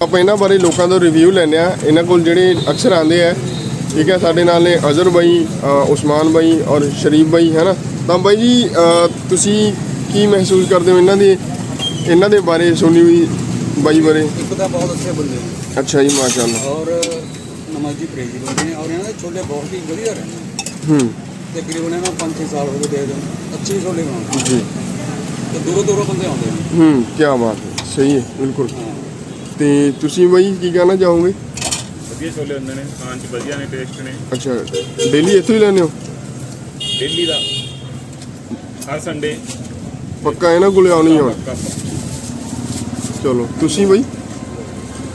ਆਪਾਂ ਇਹਨਾਂ ਬਾਰੇ ਲੋਕਾਂ ਤੋਂ ਰਿਵਿਊ ਲੈਂਦੇ ਆ ਇਹਨਾਂ ਕੋਲ ਜਿਹੜੇ ਅਕਸਰ ਆਉਂਦੇ ਆ ਠੀਕ ਹੈ ਸਾਡੇ ਨਾਲ ਨੇ ਅਜ਼ਰ ਬਾਈ ਉਸਮਾਨ ਬਾਈ ਔਰ ਸ਼ਰੀਫ ਬਾਈ ਹੈ ਨਾ? ਤਾਂ ਬਾਈ ਜੀ ਤੁਸੀਂ ਕੀ ਮਹਿਸੂਸ ਕਰਦੇ ਹੋ ਇਹਨਾਂ ਦੇ ਇਹਨਾਂ ਦੇ ਬਾਰੇ ਸੁਣੀ ਹੋਈ ਬਾਈ ਬਾਰੇ? ਇੱਕ ਤਾਂ ਬਹੁਤ ਅੱਛੇ ਬੰਦੇ ਨੇ। ਅੱਛਾ ਜੀ ਮਾਸ਼ਾਅੱਲਾ। ਔਰ ਨਮਕ ਜੀ ਪ੍ਰੇਜੀ ਬੰਦੇ ਨੇ ਔਰ ਇਹਨਾਂ ਦੇ ਛੋਲੇ ਬਹੁਤ ਹੀ ਵਧੀਆ ਰਹੇ ਨੇ। ਹੂੰ। ਤਕਰੀਬਨ ਇਹਨਾਂ ਨੂੰ 5-6 ਸਾਲ ਹੋ ਗਏ ਦੇ ਦੇਣ। ਅੱਛੇ ਛੋਲੇ ਬਣਾਉਂਦੇ ਜੀ। ਤੇ ਦੂਰੋਂ ਦੂਰੋਂ ਬੰਦੇ ਆਉਂਦੇ ਨੇ। ਹੂੰ ਕੀ ਬਾਤ ਹੈ। ਸਹੀ ਹੈ ਬਿਲਕੁਲ। ਤੇ ਤੁਸੀਂ ਬਾਈ ਕੀ ਕਹਿਣਾ ਚਾਹੋਗੇ? ਵਧੀਆ ਛੋਲੇ ਹੁੰਦੇ ਨੇ ਖਾਣ ਚ ਵਧੀਆ ਨੇ ਟੇਸਟ ਨੇ। ਅੱਛਾ ਡੇਲੀ ਇੱਥੋਂ ਹੀ ਲੈਂਦੇ ਹੋ? ਡੇਲੀ ਦਾ। ਹਰ ਸੰਡੇ ਪੱਕਾ ਇਹਨਾਂ ਕੋਲੇ ਆਉਣੀ ਹੁਣ ਚਲੋ ਤੁਸੀਂ ਬਾਈ?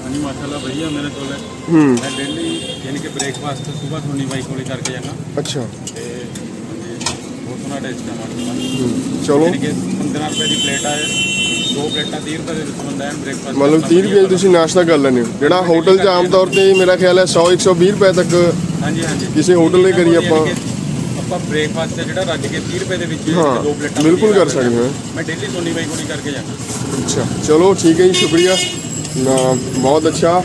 ਹਾਂਜੀ ਮਾਸ਼ਾਅੱਲਾ ਵਧੀਆ ਹੁੰਦੇ ਨੇ ਛੋਲੇ ਹੂੰ। ਮੈਂ ਡੇਲੀ ਯਾਨੀ ਕਿ ਬ੍ਰੇਕਫਾਸਟ ਸਵੇਰ ਸੋਨੀ ਬਾਈ ਕੋਲੇ ਕਰਕੇ ਜਾਣਾ ਅੱਛਾ। ਤੇ ਬਹੁਤ ਸੋਹਣਾ ਟੇਸਟ ਹੈ ਮਾਸ਼ਾਅੱਲਾ ਚਲੋ। ਯਾਨੀ ਕਿ 15 ਰੁਪਏ ਦੀ ਪਲੇਟ ਆ ਦੋ ਪਲੇਟਾਂ 30 ਰੁਪਏ ਦੇ ਵਿੱਚ ਬੰਦਾ ਹੈ ਬ੍ਰੇਕਫਾਸਟ ਮਤਲਬ 30 ਰੁਪਏ 'ਚ ਤੁਸੀਂ ਨਾਸ਼ਤਾ ਕਰ ਲੈਂਦੇ ਹੋ। ਜਿਹੜਾ ਹੋਟਲ 'ਚ ਆਮ ਤੌਰ ਤੇ ਮੇਰਾ ਖਿਆਲ ਹੈ 100 120 ਰੁਪਏ ਤੱਕ ਹਾਂਜੀ ਹਾਂਜੀ। ਕਿਸੇ ਹੋਟਲ ਕਰੀਏ ਯਾਨੀ ਆਪਾਂ- ਆਪਾਂ ਬ੍ਰੇਕਫਾਸਟ ਜਿਹੜਾ ਰੱਜ ਕੇ 30 ਰੁਪਏ ਦੇ ਵਿੱਚ ਹਾਂ, ਦੋ ਪਲੇਟਾਂ ਬਿਲਕੁਲ ਕਰ ਸਕਦੇ ਹਾਂ। ਮੈਂ ਡੇਲੀ ਸੋਨੀ ਬਾਈ ਕੋਲੇ ਕਰਕੇ ਜਾਣਾ ਅੱਛਾ ਚਲੋ ਠੀਕ ਹੈ ਜੀ ਸ਼ੁਕਰੀਆ। ਨਾ ਬਹੁਤ ਅੱਛਾ।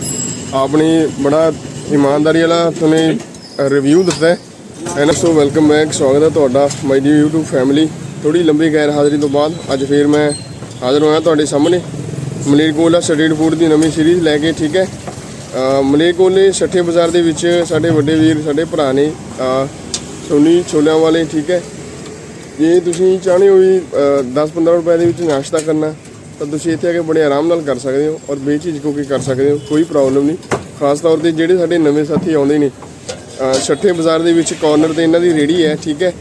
ਆਪਣੀ ਬੜਾ ਇਮਾਨਦਾਰੀ ਵਾਲਾ ਤੁਹਾਨੂੰ ਰਿਵਿਊ ਦਿੱਤਾ ਹੈ। ਐਨ ਸੋ ਵੈਲਕਮ ਬੈਕ ਸਵਾਗਤ ਹੈ ਤੁਹਾਡਾ ਮਾਈ ਦੀ YouTube ਫੈਮਿਲੀ ਥੋੜੀ ਲੰਬੀ ਗੈਰ ਹਾਜ਼ਰੀ ਤੋਂ ਬਾਅਦ ਅੱਜ ਫੇਰ ਮੈਂ ਹਾਜ਼ਰ ਹੋਇਆ ਤੁਹਾਡੇ ਸਾਹਮਣੇ। ਮਲੇਰਕੋਲਾ ਸਟਰੀਟ ਫੂਡ ਦੀ ਨਵੀਂ ਸੀਰੀਜ਼ ਲੈ ਕੇ, ਠੀਕ ਹੈ। ਮਲੇਰਕੋਲੇ ਛੱਠੇ ਬਾਜ਼ਾਰ ਦੇ ਵਿੱਚ ਸਾਡੇ ਵੱਡੇ ਵੀਰ, ਸਾਡੇ ਭਰਾ ਨੇ ਸੋਨੀ ਛੋਲਿਆਂ ਵਾਲੇ, ਠੀਕ ਹੈ। ਜੇ ਤੁਸੀਂ ਚਾਹੁੰਦੇ ਹੋ ਵੀ 10-15 ਰੁਪਏ ਦੇ ਵਿੱਚ ਨਾਸ਼ਤਾ ਕਰਨਾ, ਤਾਂ ਤੁਸੀਂ ਇੱਥੇ ਆ ਕੇ ਬੜੇ ਆਰਾਮ ਨਾਲ ਕਰ ਸਕਦੇ ਹੋ ਔਰ ਬੇਝਿਜਕ ਹੋ ਕੇ ਕਰ ਸਕਦੇ ਹੋ, ਕੋਈ ਪ੍ਰੋਬਲਮ ਨਹੀਂ। ਖਾਸ ਤੌਰ ਤੇ ਜਿਹੜੇ ਸਾਡੇ ਨਵੇਂ ਸਾਥੀ ਆਉਂਦੇ ਨੇ ਛੱਠੇ ਬਾਜ਼ਾਰ ਦੇ ਵਿੱਚ ਕਾਰਨਰ ਤੇ ਇਹਨਾਂ ਦੀ ਰੇੜੀ ਹੈ, ਠੀਕ ਹੈ।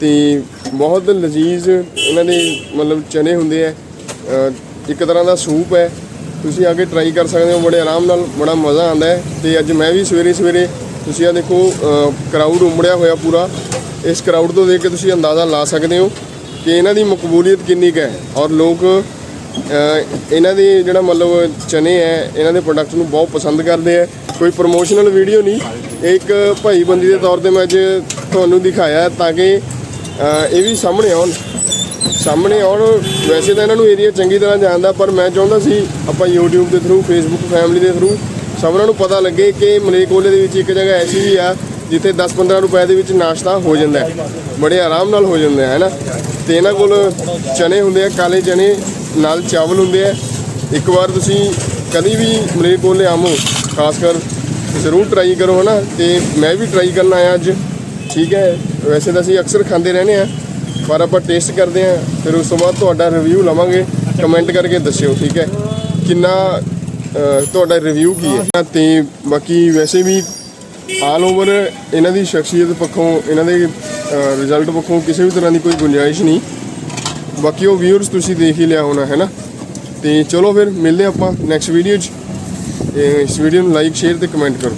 ਤੇ ਬਹੁਤ ਲਜ਼ੀਜ਼ ਇਹਨਾਂ ਦੇ ਮਤਲਬ ਚਨੇ ਹੁੰਦੇ ਆ ਇੱਕ ਤਰ੍ਹਾਂ ਦਾ ਸੂਪ ਹੈ। ਤੁਸੀਂ ਆ ਕੇ ਟਰਾਈ ਕਰ ਸਕਦੇ ਹੋ, ਬੜੇ ਆਰਾਮ ਨਾਲ, ਬੜਾ ਮਜ਼ਾ ਆਉਂਦਾ ਹੈ। ਤੇ ਅੱਜ ਮੈਂ ਵੀ ਸਵੇਰੇ ਸਵੇਰੇ ਤੁਸੀਂ ਆ ਦੇਖੋ ਕਰਾਊਡ ਉਮੜਿਆ ਹੋਇਆ ਪੂਰਾ। ਇਸ ਕਰਾਊਡ ਤੋਂ ਦੇਖ ਕੇ ਤੁਸੀਂ ਅੰਦਾਜ਼ਾ ਲਾ ਸਕਦੇ ਹੋ ਕਿ ਇਹਨਾਂ ਦੀ ਮਕਬੂਲੀਅਤ ਕਿੰਨੀ ਕੁ ਹੈ। ਔਰ ਲੋਕ ਇਹਨਾਂ ਦੇ ਜਿਹੜਾ ਮਤਲਬ ਚਨੇ ਹੈ, ਇਹਨਾਂ ਦੇ ਪ੍ਰੋਡਕਟ ਨੂੰ ਬਹੁਤ ਪਸੰਦ ਕਰਦੇ ਆ ਕੋਈ ਪ੍ਰੋਮੋਸ਼ਨਲ ਵੀਡੀਓ ਨਹੀਂ। ਇਹ ਇੱਕ ਭਾਈਬੰਦੀ ਦੇ ਤੌਰ ਤੇ ਮੈਂ ਅੱਜ ਤੁਹਾਨੂੰ ਦਿਖਾਇਆ ਤਾਂ ਕਿ ਇਹ ਵੀ ਸਾਹਮਣੇ ਆਉਣ। ਸਾਹਮਣੇ ਔਰ ਵੈਸੇ ਤਾਂ ਇਹਨਾਂ ਨੂੰ ਏਰੀਆ ਚੰਗੀ ਤਰ੍ਹਾਂ ਜਾਣਦਾ, ਪਰ ਮੈਂ ਚਾਹੁੰਦਾ ਸੀ ਆਪਾਂ YouTube ਦੇ ਥਰੂ Facebook ਫੈਮਿਲੀ ਦੇ ਥਰੂ ਸਭਨਾਂ ਨੂੰ ਪਤਾ ਲੱਗੇ ਕਿ ਮਲੇਕੋਲੇ ਦੇ ਵਿੱਚ ਇੱਕ ਜਗ੍ਹਾ ਐਸੀ ਵੀ ਆ ਜਿੱਥੇ 10-15 ਰੁਪਏ ਦੇ ਵਿੱਚ ਨਾਸ਼ਤਾ ਹੋ ਜਾਂਦਾ ਹੈ। ਬੜੇ ਆਰਾਮ ਨਾਲ ਹੋ ਜਾਂਦਾ ਹੈ ਨਾ? ਤੇ ਇਹਨਾਂ ਕੋਲ ਚਨੇ ਹੁੰਦੇ ਆ, ਕਾਲੇ ਚਨੇ, ਨਾਲ ਚਾਵਲ ਹੁੰਦੇ ਆ। ਇੱਕ ਵਾਰ ਤੁਸੀਂ ਕਦੀ ਵੀ ਮਲੇਕੋਲੇ ਆਮੋ ਖਾਸ ਕਰ ਜ਼ਰੂਰ ਟਰਾਈ ਕਰੋ ਹਨਾ ਤੇ ਮੈਂ ਵੀ ਟਰਾਈ ਕਰਨ ਆਇਆ ਅੱਜ। ਠੀਕ ਹੈ, ਵੈਸੇ ਤਾਂ ਅਸੀਂ ਅਕਸਰ ਖਾਂਦੇ ਰਹਿੰਦੇ ਆ ਪਰ ਆਪਾਂ ਟੇਸਟ ਕਰਦੇ ਆ ਫਿਰ ਉਸ ਤੋਂ ਬਾਅਦ ਤੁਹਾਡਾ ਰਿਵਿਊ ਲਵਾਂਗੇ। ਕਮੈਂਟ ਕਰਕੇ ਦੱਸਿਓ, ਠੀਕ ਹੈ? ਕਿੰਨਾ ਤੁਹਾਡਾ ਰਿਵਿਊ ਕੀ ਹੈ? ਤੇ ਬਾਕੀ ਵੈਸੇ ਵੀ ਆਲ ਓਵਰ ਇਹਨਾਂ ਦੀ ਸ਼ਖਸੀਅਤ ਪੱਖੋਂ, ਇਹਨਾਂ ਦੇ ਰਿਜ਼ਲਟ ਪੱਖੋਂ ਕਿਸੇ ਵੀ ਤਰ੍ਹਾਂ ਦੀ ਕੋਈ ਗੁੰਜਾਇਸ਼ ਨਹੀਂ। ਬਾਕੀ ਉਹ ਵਿਊਅਰਸ ਤੁਸੀਂ ਦੇਖ ਹੀ ਲਿਆ ਹੋਣਾ, ਹੈ ਨਾ? ਤੇ ਚਲੋ ਫਿਰ ਮਿਲਦੇ ਆਪਾਂ ਨੈਕਸਟ ਵੀਡੀਓ 'ਚ। ਤੇ ਇਸ ਵੀਡੀਓ ਨੂੰ ਲਾਈਕ ਸ਼ੇਅਰ ਤੇ ਕਮੈਂਟ ਕਰੋ।